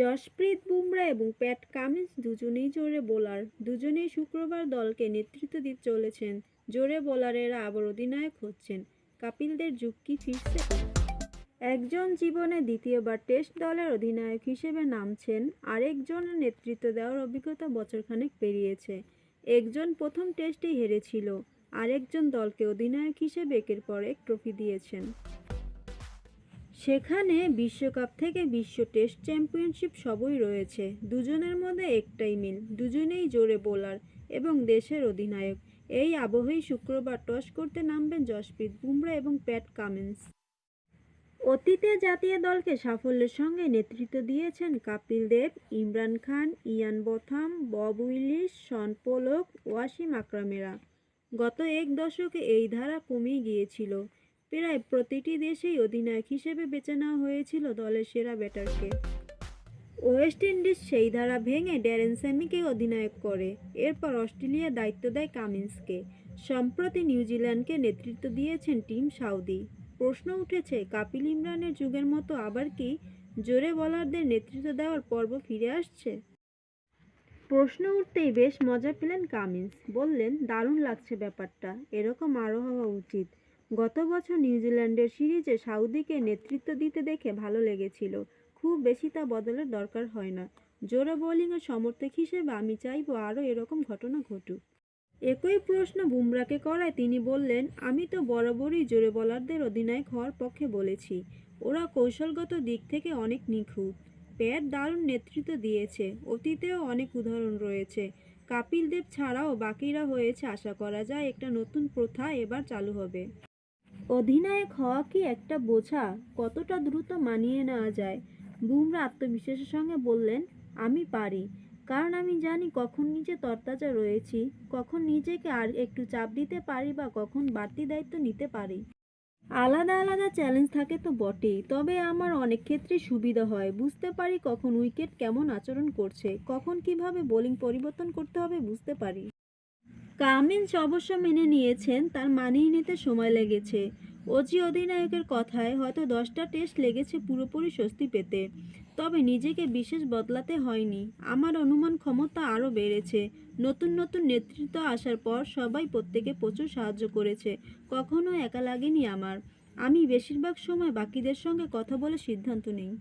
জশপ্রীত বুমরা এবং Pat Cummins দুজনেই জোরে বোলার। দুজনেই শুক্রবার দলকে নেতৃত্ব দিতে চলেছেন। জোরে বোলারেরা আবার অধিনায়ক হচ্ছেন। কাপিলদের কি ফিরছে। একজন জীবনে দ্বিতীয়বার টেস্ট দলের অধিনায়ক হিসেবে নামছেন। আরেকজনের নেতৃত্ব দেওয়ার অভিজ্ঞতা বছরখানেক পেরিয়েছে। একজন প্রথম টেস্টেই হেরেছিল। আরেকজন দলকে অধিনায়ক হিসেবে একের পর এক ট্রফি দিয়েছেন। সেখানে বিশ্বকাপ থেকে বিশ্ব টেস্ট চ্যাম্পিয়নশিপ সবই রয়েছে। দুজনের মধ্যে একটাই মিল, দুজনেই জোরে বোলার এবং দেশের অধিনায়ক। এই আবহেই শুক্রবার টস করতে নামবেন জশপ্রীত বুমরা এবং প্যাট কামিন্স। অতীতে জাতীয় দলকে সাফল্যের সঙ্গে নেতৃত্ব দিয়েছেন Kapil Dev, Imran Khan, Ian Botham, Bob Willis, Shaun Pollock, Wasim আকরামেরা। গত এক দশকে এই ধারা কমিয়ে গিয়েছিল। প্রায় প্রতিটি দেশেই অধিনায়ক হিসেবে বেছে নেওয়া হয়েছিল দলের সেরা ব্যাটারকে। ওয়েস্ট ইন্ডিজ সেই ধারা ভেঙে ড্যারেন স্যামিকে অধিনায়ক করে। এরপর অস্ট্রেলিয়া দায়িত্ব দেয় কামিন্সকে। সম্প্রতি নিউজিল্যান্ডকে নেতৃত্ব দিয়েছেন টিম সাউদি। প্রশ্ন উঠেছে, কাপিল ইমরানের যুগের মতো আবার কি জোরে বলারদের নেতৃত্ব দেওয়ার পর্ব ফিরে আসছে? প্রশ্ন উঠতেই বেশ মজা পেলেন কামিন্স। বললেন, দারুণ লাগছে ব্যাপারটা। এরকম আরও হওয়া উচিত। গত বছর নিউজিল্যান্ডের সিরিজে সাউদিকে নেতৃত্ব দিতে দেখে ভালো লেগেছিল। খুব বেশি তা বদলের দরকার হয় না। জোরে বোলিংয়ের সমর্থক হিসেবে আমি চাইব আরও এরকম ঘটনা ঘটুক। একই প্রশ্ন বুমরাকে করায় তিনি বললেন, আমি তো বরাবরই জোরে বলারদের অধিনায়ক হওয়ার পক্ষে বলেছি। ওরা কৌশলগত দিক থেকে অনেক নিখুঁত। প্যাট দারুণ নেতৃত্ব দিয়েছে। অতীতেও অনেক উদাহরণ রয়েছে। কাপিল দেব ছাড়াও বাকিরা হয়েছে আশা করা যায় একটা নতুন প্রথা এবার চালু হবে। অধিনায়ক হওয়া কি একটা বোঝা কতটা দ্রুত মানিয়ে নেওয়া যায়? বুমরা আত্মবিশ্বাসের সঙ্গে বললেন, আমি পারি। কারণ আমি জানি কখন নিজে তরতাজা রয়েছি, কখন নিজেকে আর একটু চাপ দিতে পারি বা কখন বাড়তি দায়িত্ব নিতে পারি। আলাদা আলাদা চ্যালেঞ্জ থাকে তো বটেই, তবে আমার অনেক ক্ষেত্রে সুবিধা হয়। বুঝতে পারি কখন উইকেট কেমন আচরণ করছে, কখন কীভাবে বোলিং পরিবর্তন করতে হবে, বুঝতে পারি। কামিন্স অবশ্য মেনে নিয়েছেন, তার মানিয়ে নিতে সময় লেগেছে। অজি অধিনায়কের কথায় হয়তো দশটা টেস্ট লেগেছে পুরোপুরি স্বস্তি পেতে। তবে নিজেকে বিশেষ বদলাতে হয়নি। আমার অনুমান ক্ষমতা আরও বেড়েছে। নতুন নতুন নেতৃত্ব আসার পর সবাই প্রত্যেকে প্রচুর সাহায্য করেছে। কখনো একা লাগেনি আমার। আমি বেশিরভাগ সময় বাকিদের সঙ্গে কথা বলে সিদ্ধান্ত নিই।